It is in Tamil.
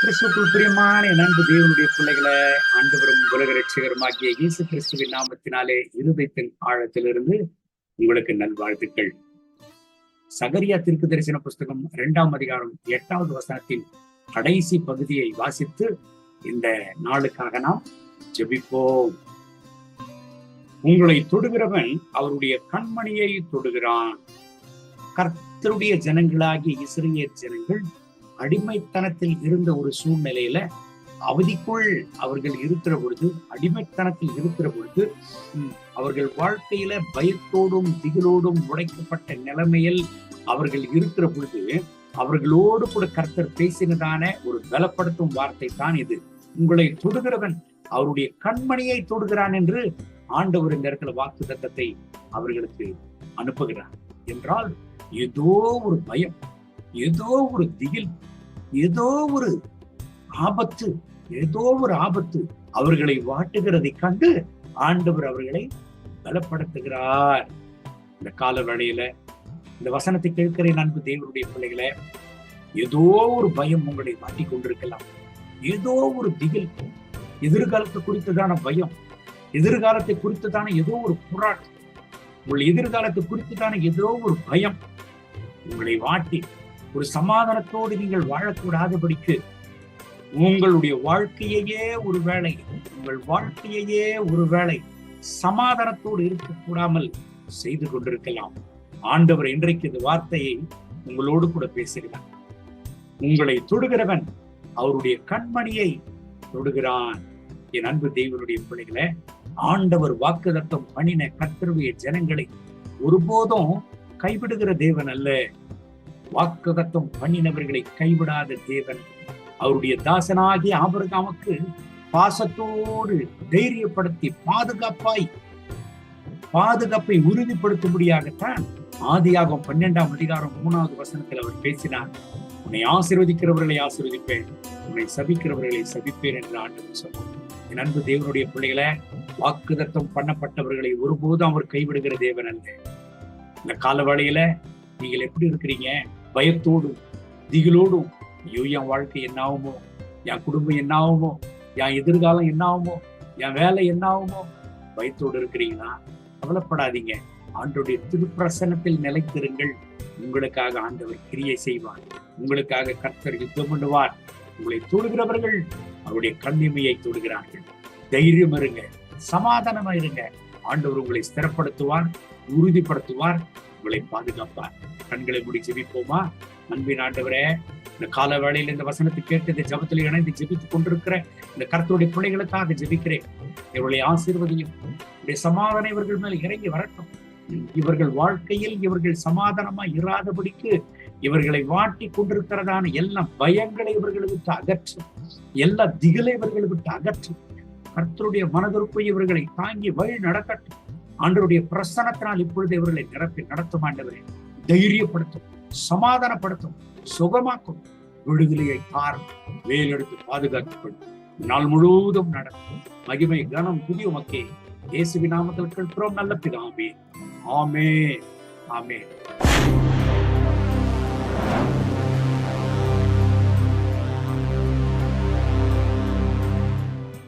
கிறிஸ்துக்குள் பிரியமான என் அன்பு தேவனுடைய பிள்ளைகளை ஆண்டவரும் உலக ரட்சகருமாகிய இயேசு கிறிஸ்துவின் நாமத்தினாலே இருதயத்தின் ஆழத்திலிருந்து உங்களுக்கு நல்வாழ்த்துக்கள். சகரியா திருக்கு தரிசன புஸ்தகம் இரண்டாம் அதிகாரம் எட்டாவது வசனத்தின் கடைசி பகுதியை வாசித்து இந்த நாளுக்காக நாம் ஜெபிப்போம். உங்களை தொடுகிறவன் அவருடைய கண்மணியை தொடுகிறான். கர்த்தருடைய ஜனங்களாகிய இஸ்ரேல் ஜனங்கள் அடிமைத்தனத்தில் இருந்த ஒரு சூழ்நிலையில அவதிக்குள் அவர்கள் இருக்கிற பொழுது அடிமைத்தனத்தில் இருக்கிற பொழுது அவர்கள் வாழ்க்கையில பயத்தோடும் திகிலோடும் உடைக்கப்பட்ட நிலைமையில் அவர்கள் இருக்கிற பொழுது அவர்களோடு கூட கர்த்தர் பேசினதான ஒரு பலப்படுத்தும் வார்த்தை தான் இது. உங்களை தொடுகிறவன் அவருடைய கண்மணியை தொடுகிறான் என்று ஆண்டவர் இந்த இடத்துல வாக்கு தத்தத்தை அவர்களுக்கு அனுப்புகிறார். என்றால் ஏதோ ஒரு பயம் ஏதோ ஒரு திகில் ஏதோ ஒரு ஆபத்து ஏதோ ஒரு ஆபத்து அவர்களை வாட்டுகிறதை கண்டு ஆண்டவர் அவர்களை பலப்படுத்துகிறார். இந்த கால வேளையில இந்த வசனத்தை கேட்கிற நண்பு தேவனுடைய பிள்ளைகளை ஏதோ ஒரு பயம் உங்களை மாட்டி கொண்டிருக்கலாம். ஏதோ ஒரு திகில் எதிர்காலத்தை குறித்ததான பயம் எதிர்காலத்தை குறித்ததான ஏதோ ஒரு போராட்டம் உங்கள் எதிர்காலத்தை குறித்ததான ஏதோ ஒரு பயம் உங்களை வாட்டி ஒரு சமாதானத்தோடு நீங்கள் வாழக்கூடாதபடிக்கு உங்களுடைய வாழ்க்கையையே ஒரு வேளை உங்கள் வாழ்க்கையையே ஒரு வேளை சமாதானத்தோடு இருக்கக்கூடாமல் செய்து கொண்டிருக்கலாம். ஆண்டவர் இன்றைக்கு இந்த வார்த்தையை உங்களோடு கூட பேசுகிறார். உங்களை தொடுகிறவன் அவருடைய கண்மணியை தொடுகிறான். என் அன்பு தெய்வனுடைய பிள்ளைகளை ஆண்டவர் வாக்குதத்தம் பண்ணின கத்தருடைய ஜனங்களை ஒருபோதும் கைவிடுகிற தேவன் அல்ல. வாக்குதத்தம் பண்ணினவர்களை கைவிடாத தேவன். அவருடைய தாசனாகிய ஆபரகாமுக்கு பாசத்தோடு தைரியப்படுத்தி பாதுகாப்பாய் பாதுகாப்பை உறுதிப்படுத்தும்படியாகத்தான் ஆதியாகும் பன்னெண்டாம் அதிகாரம் மூணாவது வசனத்தில் அவர் பேசினார். உன்னை ஆசிர்வதிக்கிறவர்களை ஆசிர்வதிப்பேன் உன்னை சபிக்கிறவர்களை சபிப்பேன் என்று ஆண்டு சொன்னார். என் அன்பு தேவனுடைய பிள்ளைகளை வாக்குதத்தம் பண்ணப்பட்டவர்களை ஒருபோதும் அவர் கைவிடுகிற தேவன் அல்ல. இந்த காலவாளையில நீங்கள் எப்படி இருக்கிறீங்க? பயத்தோடும் திகிலோடும் ஐயோ என் வாழ்க்கை என்ன ஆகுமோ? என் குடும்பம் என்ன ஆகுமோ? என் எதிர்காலம் என்ன ஆகுமோ? என் வேலை என்ன ஆகுமோ? பயத்தோடு இருக்கிறீங்களா? கவலைப்படாதீங்க. ஆண்டோடைய திருப்பிரசனத்தில் நிலைத்திருங்கள். உங்களுக்காக ஆண்டவர் கிரியை செய்வார். உங்களுக்காக கர்த்தர் யுத்தம் பண்ணுவார். உங்களை தொடுகிறவர்கள் அவருடைய கண்ணிமையை தொடுகிறார்கள் தைரியம் இருங்க. சமாதானமா இருங்க. ஆண்டவர் உங்களை ஸ்திரப்படுத்துவார் உறுதிப்படுத்துவார். உங்களை பாதுகாப்பார். கண்களை மூடி ஜெபிப்போமா? அன்பின் ஆண்டவரே இந்த கால வேளையில் இந்த வசனத்தை கேட்டு இந்த ஜபத்தில் இணைந்து ஜெபித்துக் கொண்டிருக்கிற இந்த கருத்துடைய பிள்ளைகளுக்காக ஜெபிக்கிறேன். இவர்களை ஆசீர்வதியும். இவருடைய சமாதானம் இவர்கள் மேல் இறங்கி வரட்டும். இவர்கள் வாழ்க்கையில் இவர்கள் சமாதானமா இராதபடிக்கு இவர்களை வாட்டி கொண்டிருக்கிறதான எல்லா பயங்களை இவர்களை விட்டு அகற்றும். எல்லா திகலை இவர்களை விட்டு அகற்றும். கர்த்தருடைய மனதிற்குள் இவர்களை தாங்கி வழி நடக்கட்டும். ஆண்டருடைய பிரசனத்தினால் இப்பொழுது இவர்களை நிரப்பி நடத்தும் ஆண்டவரே. தைரியப்படுத்தும் சமாதானப்படுத்தும் சுகமாக்கும். விடுதலையை பாரும் வேலெடுத்து பாதுகாத்துக்கொள்ளும் நாள் முழுவதும் நடக்கும். மகிமை கனம் புதிய மக்கே இயேசுவி நாமத்தில் கேட்கிறோம் நல்ல பிதாமே ஆமே ஆமே